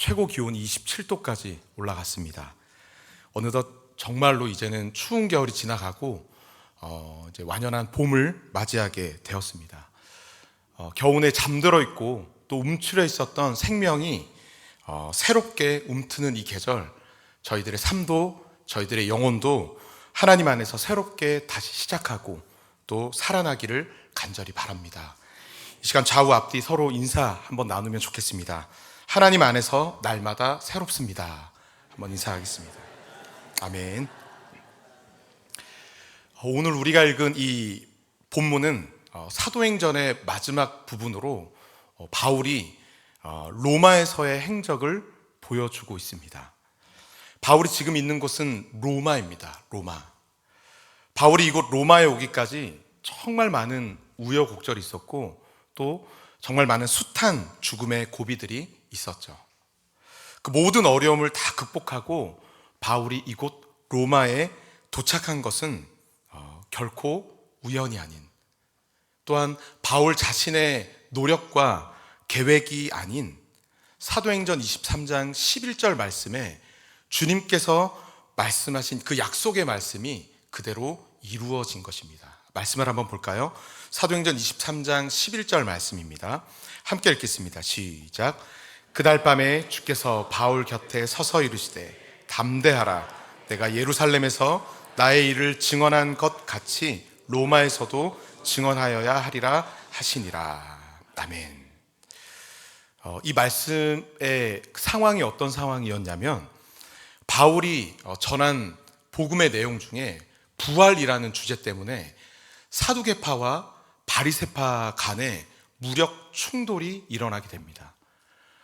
최고 기온이 27도까지 올라갔습니다. 어느덧 정말로 이제는 추운 겨울이 지나가고 어, 이제 완연한 봄을 맞이하게 되었습니다. 어, 겨우내 잠들어 있고 또 움츠려 있었던 생명이 어, 새롭게 움트는 이 계절 저희들의 삶도 저희들의 영혼도 하나님 안에서 새롭게 다시 시작하고 또 살아나기를 간절히 바랍니다. 이 시간 좌우 앞뒤 서로 인사 한번 나누면 좋겠습니다. 하나님 안에서 날마다 새롭습니다. 한번 인사하겠습니다. 아멘. 어, 오늘 우리가 읽은 이 본문은 어, 사도행전의 마지막 부분으로 어, 바울이 어, 로마에서의 행적을 보여주고 있습니다. 바울이 지금 있는 곳은 로마입니다. 로마. 바울이 이곳 로마에 오기까지 정말 많은 우여곡절이 있었고 또 정말 많은 숱한 죽음의 고비들이 있었죠. 그 모든 어려움을 다 극복하고 바울이 이곳 로마에 도착한 것은 어, 결코 우연이 아닌 또한 바울 자신의 노력과 계획이 아닌 사도행전 23장 11절 말씀에 주님께서 말씀하신 그 약속의 말씀이 그대로 이루어진 것입니다. 말씀을 한번 볼까요? 사도행전 23장 11절 말씀입니다. 함께 읽겠습니다. 시작. 그날 밤에 주께서 바울 곁에 서서 이르시되 담대하라 내가 예루살렘에서 나의 일을 증언한 것 같이 로마에서도 증언하여야 하리라 하시니라. 아멘. 어, 이 말씀의 상황이 어떤 상황이었냐면 바울이 어, 전한 복음의 내용 중에 부활이라는 주제 때문에 사두개파와 바리세파 간에 무력 충돌이 일어나게 됩니다.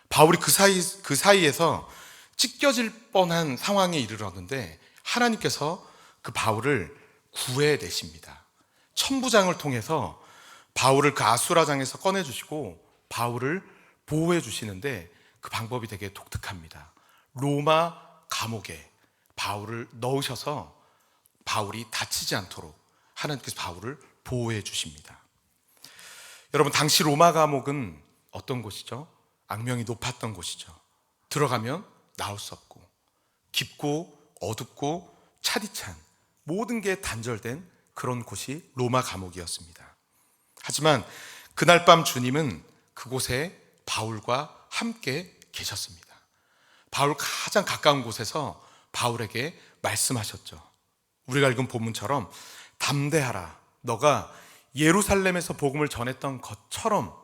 바울이 그 사이 그 사이에서 찢겨질 뻔한 상황에 이르렀는데 하나님께서 그 바울을 구해내십니다. 천부장을 통해서 바울을 그 아수라장에서 꺼내 주시고 바울을 보호해 주시는데 그 방법이 되게 독특합니다. 로마 감옥에 바울을 넣으셔서 바울이 다치지 않도록 하나님께서 바울을 보호해 주십니다. 여러분 당시 로마 감옥은 어떤 곳이죠? 악명이 높았던 곳이죠. 들어가면 나올 수 없고 깊고 어둡고 차디찬 모든 게 단절된 그런 곳이 로마 감옥이었습니다. 하지만 그날 밤 주님은 그곳에 바울과 함께 계셨습니다. 바울 가장 가까운 곳에서 바울에게 말씀하셨죠. 우리가 읽은 본문처럼 담대하라. 너가 예루살렘에서 복음을 전했던 것처럼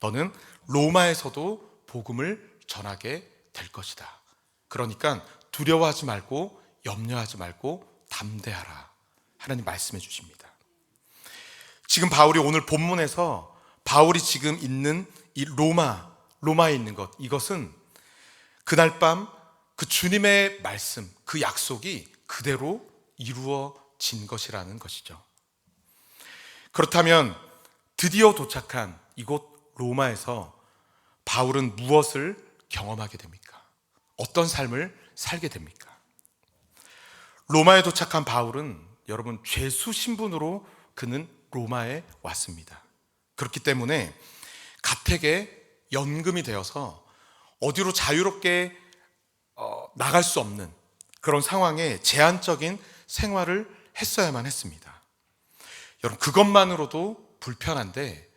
너는 로마에서도 복음을 전하게 될 것이다. 그러니까 두려워하지 말고 염려하지 말고 담대하라. 하나님 말씀해 주십니다. 지금 바울이 오늘 본문에서 바울이 지금 있는 이 로마, 로마에 있는 것, 이것은 그날 밤 그 주님의 말씀, 그 약속이 그대로 이루어진 것이라는 것이죠. 그렇다면 드디어 도착한 이곳 로마에서 바울은 무엇을 경험하게 됩니까? 어떤 삶을 살게 됩니까? 로마에 도착한 바울은 여러분 죄수 신분으로 그는 로마에 왔습니다. 그렇기 때문에 가택에 연금이 되어서 어디로 자유롭게 어, 나갈 수 없는 그런 상황에 제한적인 생활을 했어야만 했습니다. 여러분 그것만으로도 불편한데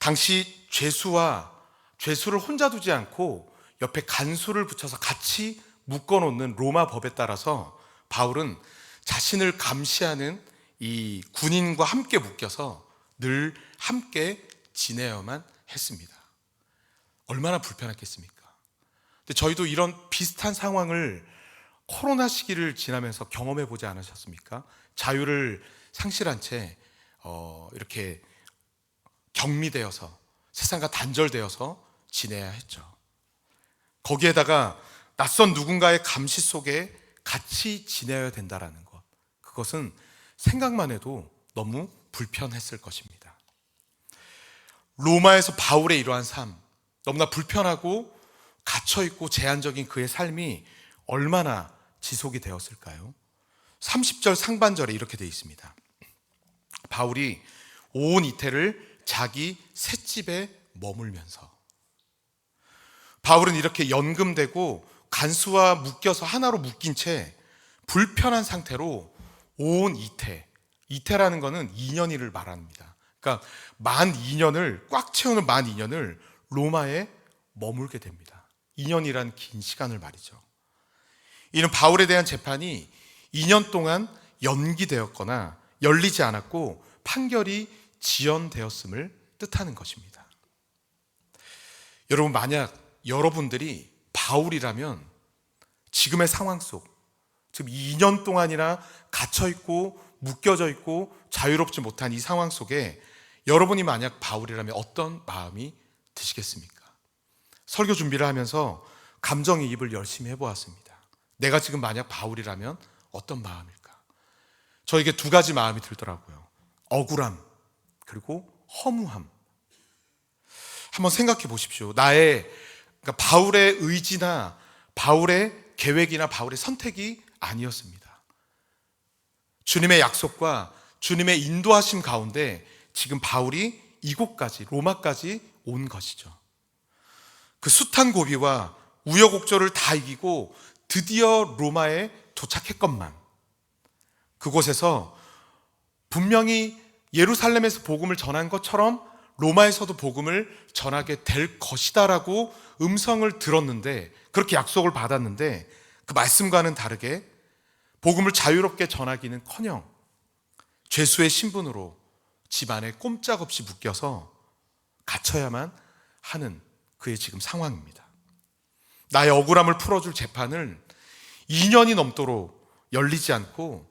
당시 죄수와 죄수를 혼자 두지 않고 옆에 간수를 붙여서 같이 묶어 놓는 로마 법에 따라서 바울은 자신을 감시하는 이 군인과 함께 묶여서 늘 함께 지내야만 했습니다. 얼마나 불편했겠습니까? 근데 저희도 이런 비슷한 상황을 코로나 시기를 지나면서 경험해 보지 않으셨습니까? 자유를 상실한 채 어, 이렇게 격리되어서 세상과 단절되어서 지내야 했죠. 거기에다가 낯선 누군가의 감시 속에 같이 지내야 된다라는 것. 그것은 생각만 해도 너무 불편했을 것입니다. 로마에서 바울의 이러한 삶, 너무나 불편하고 갇혀있고 제한적인 그의 삶이 얼마나 지속이 되었을까요? 30절 상반절에 이렇게 되어 있습니다. 바울이 온 이태를 자기 셋집에 머물면서 바울은 이렇게 연금되고 간수와 묶여서 하나로 묶인 채 불편한 상태로 온 이태, 이태라는 것은 2년이를 말합니다. 그러니까 만 2년을 꽉 채우는 만 2년을 로마에 머물게 됩니다. 2년이란 긴 시간을 말이죠. 이는 바울에 대한 재판이 2년 동안 연기되었거나 열리지 않았고 판결이 지연되었음을 뜻하는 것입니다. 여러분 만약 여러분들이 바울이라면 지금의 상황 속 지금 2년 동안이나 갇혀 있고 묶여져 있고 자유롭지 못한 이 상황 속에 여러분이 만약 바울이라면 어떤 마음이 드시겠습니까? 설교 준비를 하면서 감정이입을 열심히 해보았습니다. 내가 지금 만약 바울이라면 어떤 마음일까? 저에게 두 가지 마음이 들더라고요. 억울함, 그리고 허무함. 한번 생각해 보십시오. 나의, 그러니까 바울의 의지나 바울의 계획이나 바울의 선택이 아니었습니다. 주님의 약속과 주님의 인도하심 가운데 지금 바울이 이곳까지, 로마까지 온 것이죠. 그 숱한 고비와 우여곡절을 다 이기고 드디어 로마에 도착했건만 그곳에서 분명히 예루살렘에서 복음을 전한 것처럼 로마에서도 복음을 전하게 될 것이다라고 음성을 들었는데 그렇게 약속을 받았는데 그 말씀과는 다르게 복음을 자유롭게 전하기는 커녕 죄수의 신분으로 집안에 꼼짝없이 묶여서 갇혀야만 하는 그의 지금 상황입니다. 나의 억울함을 풀어줄 재판을 2년이 넘도록 열리지 않고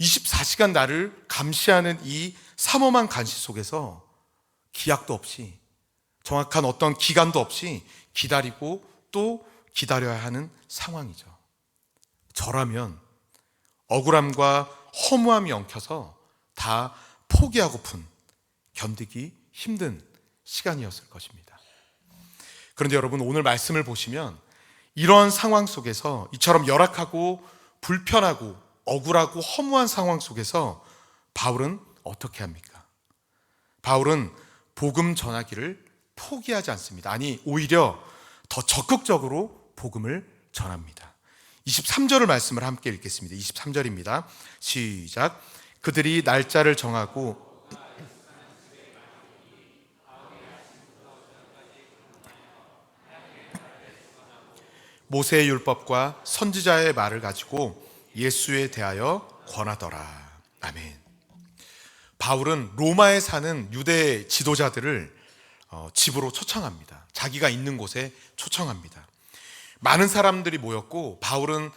24시간 나를 감시하는 이 삼엄한 간시 속에서 기약도 없이 정확한 어떤 기간도 없이 기다리고 또 기다려야 하는 상황이죠. 저라면 억울함과 허무함이 엉켜서 다 포기하고픈 견디기 힘든 시간이었을 것입니다. 그런데 여러분 오늘 말씀을 보시면 이런 상황 속에서 이처럼 열악하고 불편하고 억울하고 허무한 상황 속에서 바울은 어떻게 합니까? 바울은 복음 전하기를 포기하지 않습니다. 아니, 오히려 더 적극적으로 복음을 전합니다. 23절을 말씀을 함께 읽겠습니다. 23절입니다. 시작. 그들이 날짜를 정하고 모세의 율법과 선지자의 말을 가지고 예수에 대하여 권하더라. 바울은 로마에 사는 유대 지도자들을 어, 집으로 초청합니다. 자기가 있는 곳에 초청합니다. 많은 사람들이 모였고 바울은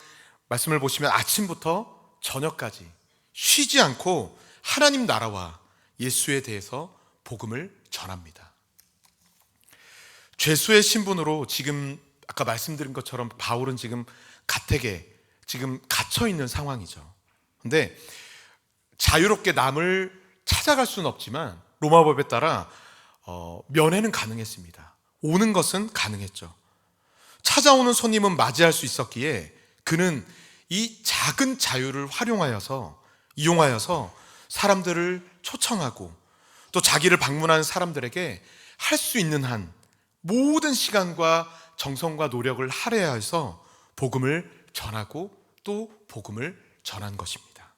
말씀을 보시면 아침부터 저녁까지 쉬지 않고 하나님 나라와 예수에 대해서 복음을 전합니다. 죄수의 신분으로 지금 아까 말씀드린 것처럼 바울은 지금 가택에 지금 갇혀 있는 상황이죠. 근데 자유롭게 남을 찾아갈 수는 없지만 로마법에 따라 어, 면회는 가능했습니다. 오는 것은 가능했죠. 찾아오는 손님은 맞이할 수 있었기에 그는 이 작은 자유를 활용하여서 이용하여서 사람들을 초청하고 또 자기를 방문하는 사람들에게 할 수 있는 한 모든 시간과 정성과 노력을 할애해서 복음을 전하고 또 복음을 전한 것입니다.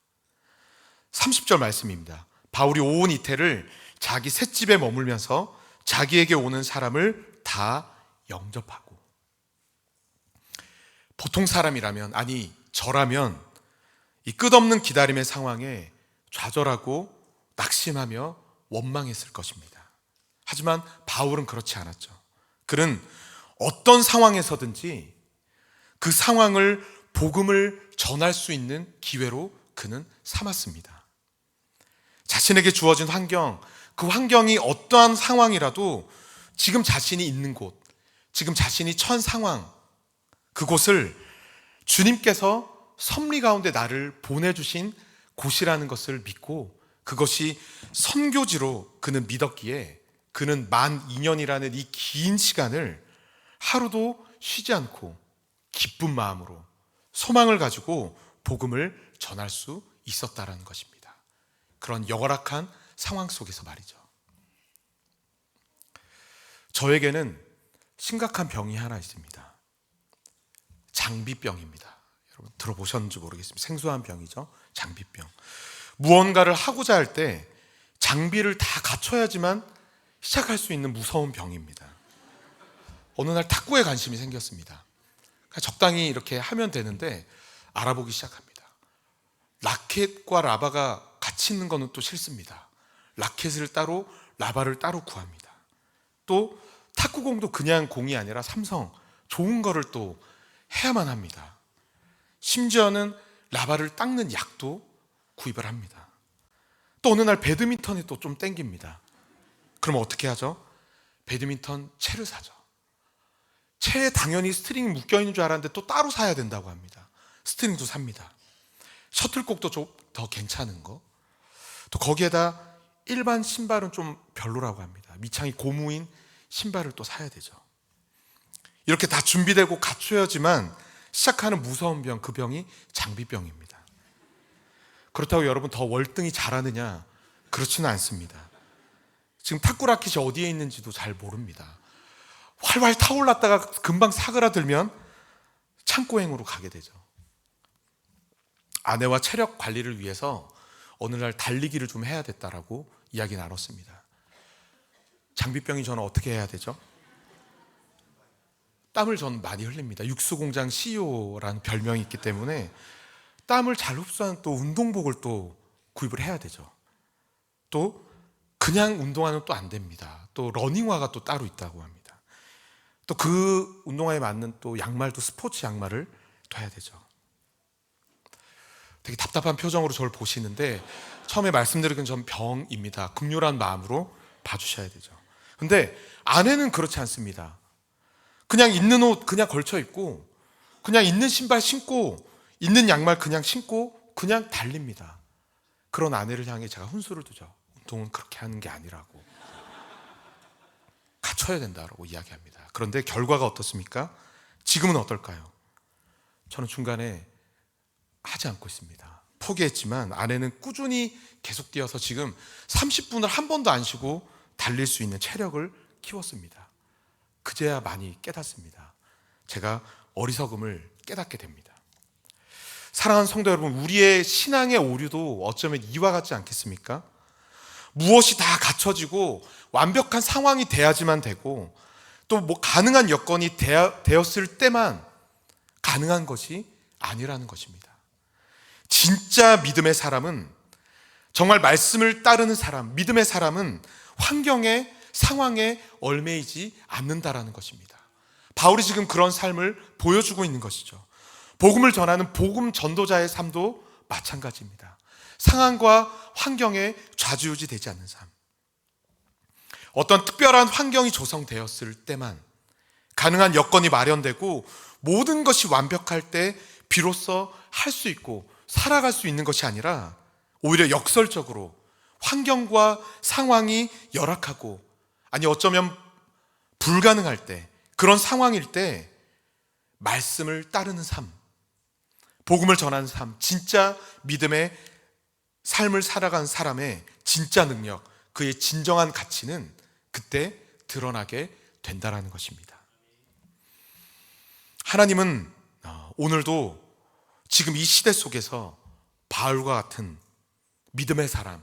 30절 말씀입니다. 바울이 온 이태를 자기 셋집에 머물면서 자기에게 오는 사람을 다 영접하고 보통 사람이라면 아니 저라면 이 끝없는 기다림의 상황에 좌절하고 낙심하며 원망했을 것입니다. 하지만 바울은 그렇지 않았죠. 그는 어떤 상황에서든지 그 상황을 복음을 전할 수 있는 기회로 그는 삼았습니다. 자신에게 주어진 환경, 그 환경이 어떠한 상황이라도 지금 자신이 있는 곳, 지금 자신이 처한 상황, 그곳을 주님께서 섭리 가운데 나를 보내주신 곳이라는 것을 믿고 그것이 선교지로 그는 믿었기에 그는 만 2년이라는 이 긴 시간을 하루도 쉬지 않고 기쁜 마음으로 소망을 가지고 복음을 전할 수 있었다라는 것입니다. 그런 열악한 상황 속에서 말이죠. 저에게는 심각한 병이 하나 있습니다. 장비병입니다. 여러분 들어보셨는지 모르겠습니다. 생소한 병이죠. 장비병. 무언가를 하고자 할 때 장비를 다 갖춰야지만 시작할 수 있는 무서운 병입니다. 어느 날 탁구에 관심이 생겼습니다. 적당히 이렇게 하면 되는데 알아보기 시작합니다. 라켓과 라바가 같이 있는 거는 또 싫습니다. 라켓을 따로 라바를 따로 구합니다. 또 탁구공도 그냥 공이 아니라 삼성 좋은 거를 또 해야만 합니다. 심지어는 라바를 닦는 약도 구입을 합니다. 또 어느 날 배드민턴이 또 좀 땡깁니다. 그럼 어떻게 하죠? 배드민턴 채를 사죠. 채에 당연히 스트링이 묶여 있는 줄 알았는데 또 따로 사야 된다고 합니다. 스트링도 삽니다. 셔틀콕도 좀 더 괜찮은 거. 또 거기에다 일반 신발은 좀 별로라고 합니다. 밑창이 고무인 신발을 또 사야 되죠. 이렇게 다 준비되고 갖춰야지만 시작하는 무서운 병, 그 병이 장비병입니다. 그렇다고 여러분 더 월등히 잘하느냐? 그렇지는 않습니다. 지금 탁구 라켓이 어디에 있는지도 잘 모릅니다. 활활 타올랐다가 금방 사그라들면 창고행으로 가게 되죠. 아내와 체력 관리를 위해서 어느 날 달리기를 좀 해야 됐다라고 이야기 나눴습니다. 장비병이 저는 어떻게 해야 되죠? 땀을 저는 많이 흘립니다. 육수공장 CEO라는 별명이 있기 때문에 땀을 잘 흡수하는 또 운동복을 또 구입을 해야 되죠. 또 그냥 운동화는 또 안 됩니다. 또 러닝화가 또 따로 있다고 합니다. 또 그 운동화에 맞는 또 양말도 스포츠 양말을 둬야 되죠. 되게 답답한 표정으로 저를 보시는데 처음에 말씀드린 건전 병입니다. 극렬한 마음으로 봐주셔야 되죠. 근데 아내는 그렇지 않습니다. 그냥 있는 옷 그냥 걸쳐 입고 그냥 있는 신발 신고 있는 양말 그냥 신고 그냥 달립니다. 그런 아내를 향해 제가 훈수를 두죠. 운동은 그렇게 하는 게 아니라고. 갖춰야 된다라고 이야기합니다. 그런데 결과가 어떻습니까? 지금은 어떨까요? 저는 중간에 하지 않고 있습니다. 포기했지만 아내는 꾸준히 계속 뛰어서 지금 30분을 한 번도 안 쉬고 달릴 수 있는 체력을 키웠습니다. 그제야 많이 깨닫습니다. 제가 어리석음을 깨닫게 됩니다. 사랑하는 성도 여러분, 우리의 신앙의 오류도 어쩌면 이와 같지 않겠습니까? 무엇이 다 갖춰지고 완벽한 상황이 돼야지만 되고 또 뭐 가능한 여건이 되었을 때만 가능한 것이 아니라는 것입니다. 진짜 믿음의 사람은 정말 말씀을 따르는 사람, 믿음의 사람은 환경에 상황에 얼매이지 않는다라는 것입니다. 바울이 지금 그런 삶을 보여주고 있는 것이죠. 복음을 전하는 복음 전도자의 삶도 마찬가지입니다. 상황과 환경에 좌지우지 되지 않는 삶. 어떤 특별한 환경이 조성되었을 때만 가능한 여건이 마련되고 모든 것이 완벽할 때 비로소 할 수 있고 살아갈 수 있는 것이 아니라 오히려 역설적으로 환경과 상황이 열악하고 아니 어쩌면 불가능할 때 그런 상황일 때 말씀을 따르는 삶, 복음을 전하는 삶, 진짜 믿음의 삶을 살아간 사람의 진짜 능력, 그의 진정한 가치는 그때 드러나게 된다라는 것입니다. 하나님은 어, 오늘도 지금 이 시대 속에서 바울과 같은 믿음의 사람,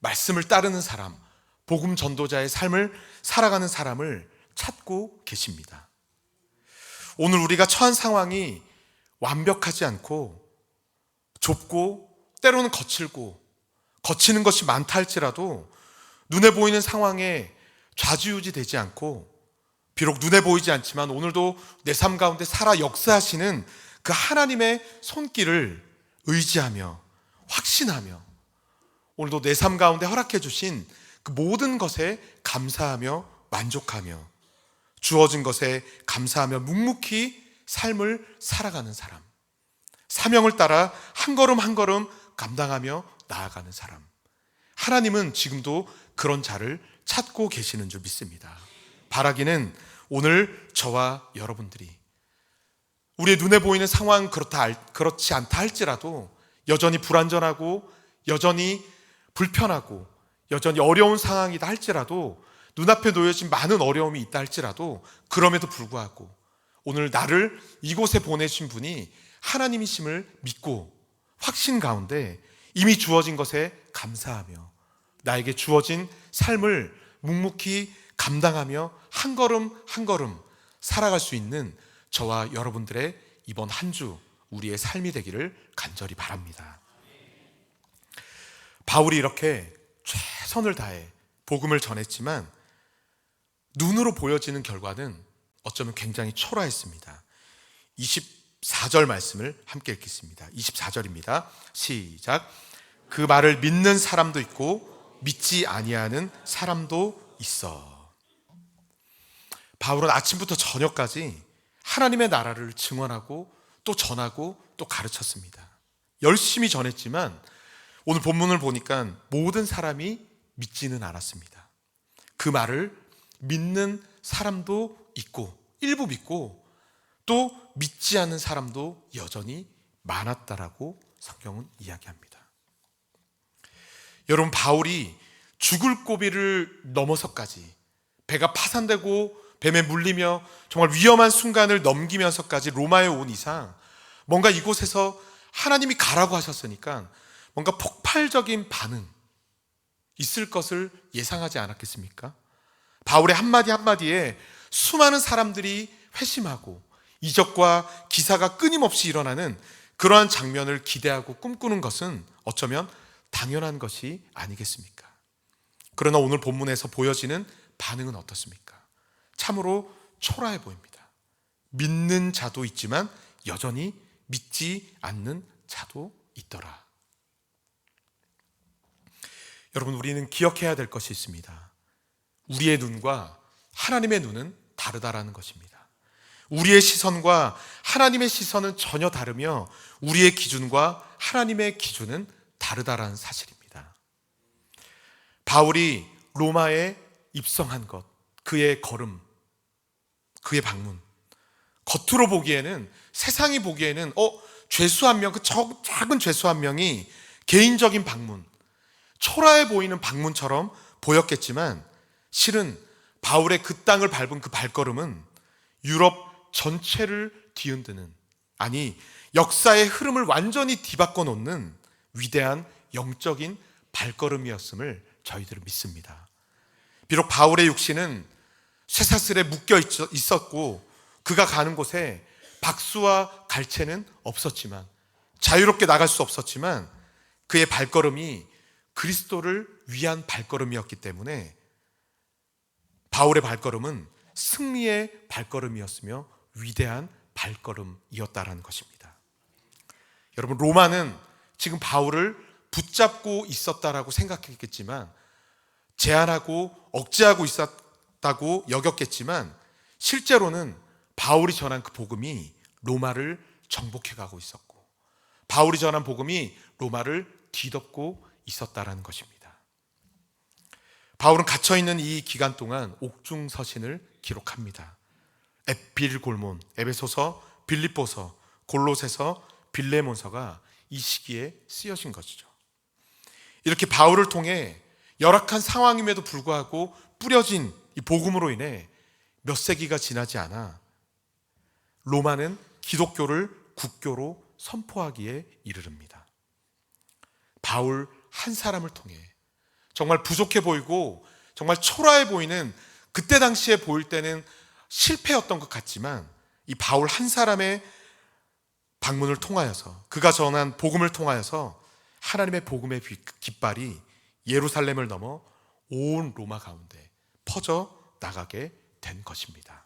말씀을 따르는 사람, 복음 전도자의 삶을 살아가는 사람을 찾고 계십니다. 오늘 우리가 처한 상황이 완벽하지 않고 좁고 때로는 거칠고 거치는 것이 많다 할지라도 눈에 보이는 상황에 좌지우지 되지 않고 비록 눈에 보이지 않지만 오늘도 내 삶 가운데 살아 역사하시는 그 하나님의 손길을 의지하며 확신하며 오늘도 내 삶 가운데 허락해 주신 그 모든 것에 감사하며 만족하며 주어진 것에 감사하며 묵묵히 삶을 살아가는 사람. 사명을 따라 한 걸음 한 걸음 감당하며 나아가는 사람. 하나님은 지금도 그런 자를 찾고 계시는 줄 믿습니다. 바라기는 오늘 저와 여러분들이 우리의 눈에 보이는 상황 그렇다 그렇지 않다 할지라도 여전히 불안전하고 여전히 불편하고 여전히 어려운 상황이다 할지라도 눈앞에 놓여진 많은 어려움이 있다 할지라도 그럼에도 불구하고 오늘 나를 이곳에 보내신 분이 하나님이심을 믿고 확신 가운데 이미 주어진 것에 감사하며 나에게 주어진 삶을 묵묵히 감당하며 한 걸음 한 걸음 살아갈 수 있는 저와 여러분들의 이번 한 주 우리의 삶이 되기를 간절히 바랍니다. 바울이 이렇게 최선을 다해 복음을 전했지만 눈으로 보여지는 결과는 어쩌면 굉장히 초라했습니다. 24절 말씀을 함께 읽겠습니다. 24절입니다. 시작. 그 말을 믿는 사람도 있고 믿지 아니하는 사람도 있어. 바울은 아침부터 저녁까지 하나님의 나라를 증언하고 또 전하고 또 가르쳤습니다. 열심히 전했지만 오늘 본문을 보니까 모든 사람이 믿지는 않았습니다. 그 말을 믿는 사람도 있고 일부 믿고 또 믿지 않는 사람도 여전히 많았다라고 성경은 이야기합니다. 여러분 바울이 죽을 고비를 넘어서까지 배가 파산되고 뱀에 물리며 정말 위험한 순간을 넘기면서까지 로마에 온 이상 뭔가 이곳에서 하나님이 가라고 하셨으니까 뭔가 폭발적인 반응 있을 것을 예상하지 않았겠습니까? 바울의 한마디 한마디에 수많은 사람들이 회심하고 이적과 기사가 끊임없이 일어나는 그러한 장면을 기대하고 꿈꾸는 것은 어쩌면 당연한 것이 아니겠습니까? 그러나 오늘 본문에서 보여지는 반응은 어떻습니까? 참으로 초라해 보입니다. 믿는 자도 있지만 여전히 믿지 않는 자도 있더라. 여러분, 우리는 기억해야 될 것이 있습니다. 우리의 눈과 하나님의 눈은 다르다라는 것입니다. 우리의 시선과 하나님의 시선은 전혀 다르며 우리의 기준과 하나님의 기준은 다르다라는 사실입니다. 바울이 로마에 입성한 것, 그의 걸음, 그의 방문. 겉으로 보기에는 세상이 보기에는 어 죄수 한 명, 그 작은 죄수 한 명이 개인적인 방문, 초라해 보이는 방문처럼 보였겠지만 실은 바울의 그 땅을 밟은 그 발걸음은 유럽 전체를 뒤흔드는 아니 역사의 흐름을 완전히 뒤바꿔 놓는 위대한 영적인 발걸음이었음을 저희들은 믿습니다. 비록 바울의 육신은 쇠사슬에 묶여 있었고 그가 가는 곳에 박수와 갈채는 없었지만 자유롭게 나갈 수 없었지만 그의 발걸음이 그리스도를 위한 발걸음이었기 때문에 바울의 발걸음은 승리의 발걸음이었으며 위대한 발걸음이었다라는 것입니다. 여러분 로마는 지금 바울을 붙잡고 있었다라고 생각했겠지만 제한하고 억제하고 있었 다고 여겼겠지만 실제로는 바울이 전한 그 복음이 로마를 정복해 가고 있었고 바울이 전한 복음이 로마를 뒤덮고 있었다라는 것입니다. 바울은 갇혀 있는 이 기간 동안 옥중 서신을 기록합니다. 에필 골몬, 에베소서, 빌립보서, 골로새서, 빌레몬서가 이 시기에 쓰여진 것이죠. 이렇게 바울을 통해 열악한 상황임에도 불구하고 뿌려진 이 복음으로 인해 몇 세기가 지나지 않아 로마는 기독교를 국교로 선포하기에 이르릅니다. 바울 한 사람을 통해 정말 부족해 보이고 정말 초라해 보이는 그때 당시에 보일 때는 실패였던 것 같지만 이 바울 한 사람의 방문을 통하여서 그가 전한 복음을 통하여서 하나님의 복음의 깃발이 예루살렘을 넘어 온 로마 가운데 퍼져 나가게 된 것입니다.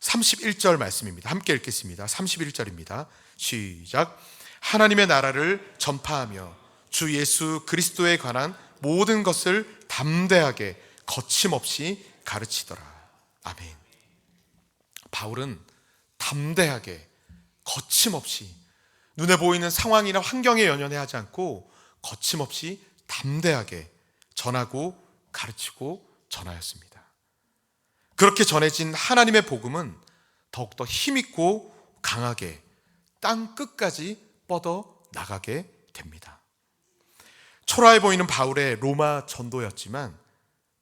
31절 말씀입니다. 함께 읽겠습니다. 31절입니다. 시작. 하나님의 나라를 전파하며 주 예수 그리스도에 관한 모든 것을 담대하게 거침없이 가르치더라. 아멘. 바울은 담대하게 거침없이 눈에 보이는 상황이나 환경에 연연해 하지 않고 거침없이 담대하게 전하고 가르치고 전하였습니다. 그렇게 전해진 하나님의 복음은 더욱더 힘있고 강하게 땅 끝까지 뻗어 나가게 됩니다. 초라해 보이는 바울의 로마 전도였지만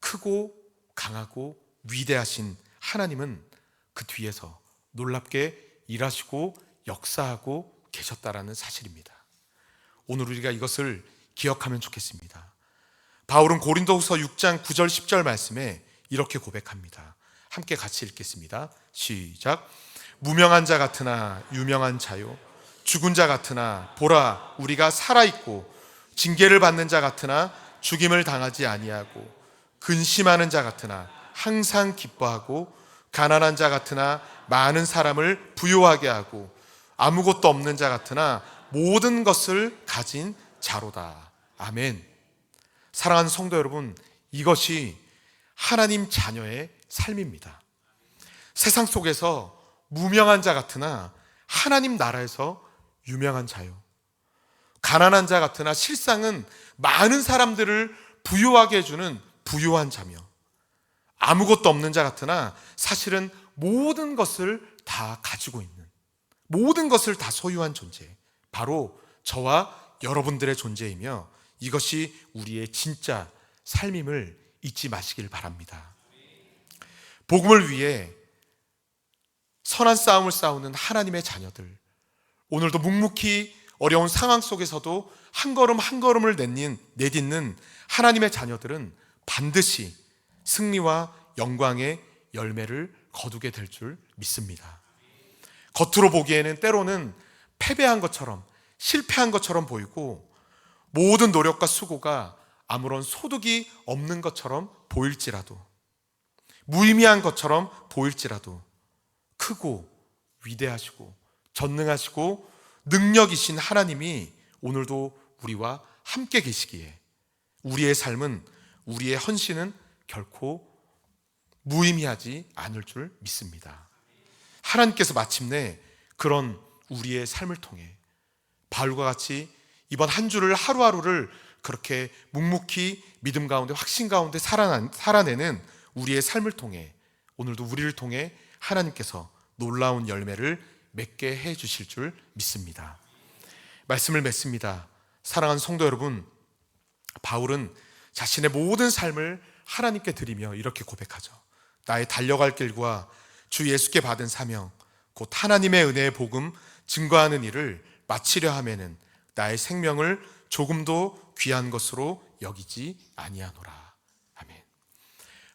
크고 강하고 위대하신 하나님은 그 뒤에서 놀랍게 일하시고 역사하고 계셨다라는 사실입니다. 오늘 우리가 이것을 기억하면 좋겠습니다. 바울은 고린도후서 6장 9절 10절 말씀에 이렇게 고백합니다. 함께 같이 읽겠습니다. 시작. 무명한 자 같으나 유명한 자요 죽은 자 같으나 보라 우리가 살아 있고 징계를 받는 자 같으나 죽임을 당하지 아니하고 근심하는 자 같으나 항상 기뻐하고 가난한 자 같으나 많은 사람을 부유하게 하고 아무것도 없는 자 같으나 모든 것을 가진 자로다. 아멘. 사랑하는 성도 여러분, 이것이 하나님 자녀의 삶입니다. 세상 속에서 무명한 자 같으나 하나님 나라에서 유명한 자요. 가난한 자 같으나 실상은 많은 사람들을 부유하게 해주는 부유한 자며 아무것도 없는 자 같으나 사실은 모든 것을 다 가지고 있는 모든 것을 다 소유한 존재. 바로 저와 여러분들의 존재이며 이것이 우리의 진짜 삶임을 잊지 마시길 바랍니다. 복음을 위해 선한 싸움을 싸우는 하나님의 자녀들. 오늘도 묵묵히 어려운 상황 속에서도 한 걸음 한 걸음을 내딛는, 하나님의 자녀들은 반드시 승리와 영광의 열매를 거두게 될 줄 믿습니다. 겉으로 보기에는 때로는 패배한 것처럼 실패한 것처럼 보이고 모든 노력과 수고가 아무런 소득이 없는 것처럼 보일지라도 무의미한 것처럼 보일지라도 크고 위대하시고 전능하시고 능력이신 하나님이 오늘도 우리와 함께 계시기에 우리의 삶은 우리의 헌신은 결코 무의미하지 않을 줄 믿습니다. 하나님께서 마침내 그런 우리의 삶을 통해 바울과 같이 이번 한 주를 하루하루를 그렇게 묵묵히 믿음 가운데 확신 가운데 살아내는 우리의 삶을 통해 오늘도 우리를 통해 하나님께서 놀라운 열매를 맺게 해 주실 줄 믿습니다. 말씀을 맺습니다. 사랑하는 성도 여러분, 바울은 자신의 모든 삶을 하나님께 드리며 이렇게 고백하죠. 나의 달려갈 길과 주 예수께 받은 사명, 곧 하나님의 은혜의 복음 증거하는 일을 마치려 하면은 나의 생명을 조금도 귀한 것으로 여기지 아니하노라. 아멘.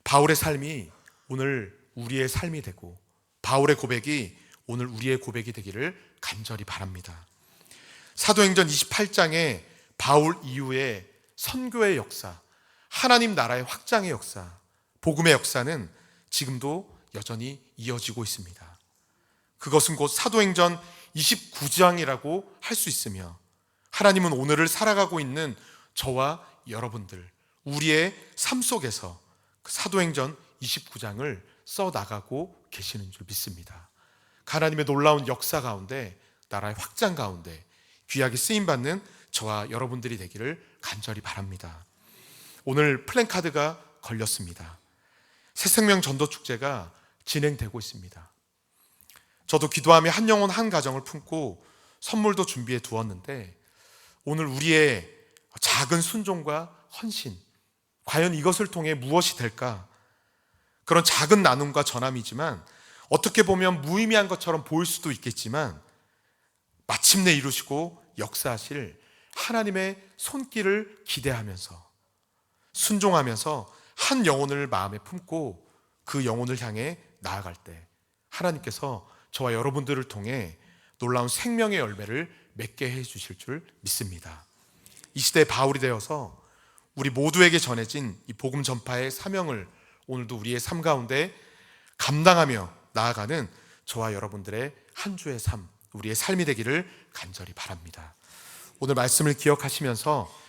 바울의 삶이 오늘 우리의 삶이 되고 바울의 고백이 오늘 우리의 고백이 되기를 간절히 바랍니다. 사도행전 28장에 바울 이후에 선교의 역사, 하나님 나라의 확장의 역사, 복음의 역사는 지금도 여전히 이어지고 있습니다. 그것은 곧 사도행전 29장이라고 할 수 있으며 하나님은 오늘을 살아가고 있는 저와 여러분들, 우리의 삶 속에서 그 사도행전 29장을 써 나가고 계시는 줄 믿습니다. 하나님의 놀라운 역사 가운데 나라의 확장 가운데 귀하게 쓰임 받는 저와 여러분들이 되기를 간절히 바랍니다. 오늘 플랜카드가 걸렸습니다. 새생명 전도 축제가 진행되고 있습니다. 저도 기도하며 한 영혼 한 가정을 품고 선물도 준비해 두었는데 오늘 우리의 작은 순종과 헌신 과연 이것을 통해 무엇이 될까? 그런 작은 나눔과 전함이지만 어떻게 보면 무의미한 것처럼 보일 수도 있겠지만 마침내 이루시고 역사하실 하나님의 손길을 기대하면서 순종하면서 한 영혼을 마음에 품고 그 영혼을 향해 나아갈 때 하나님께서 저와 여러분들을 통해 놀라운 생명의 열매를 맺게 해 주실 줄 믿습니다. 이 시대에 바울이 되어서 우리 모두에게 전해진 이 복음 전파의 사명을 오늘도 우리의 삶 가운데 감당하며 나아가는 저와 여러분들의 한 주의 삶, 우리의 삶이 되기를 간절히 바랍니다. 오늘 말씀을 기억하시면서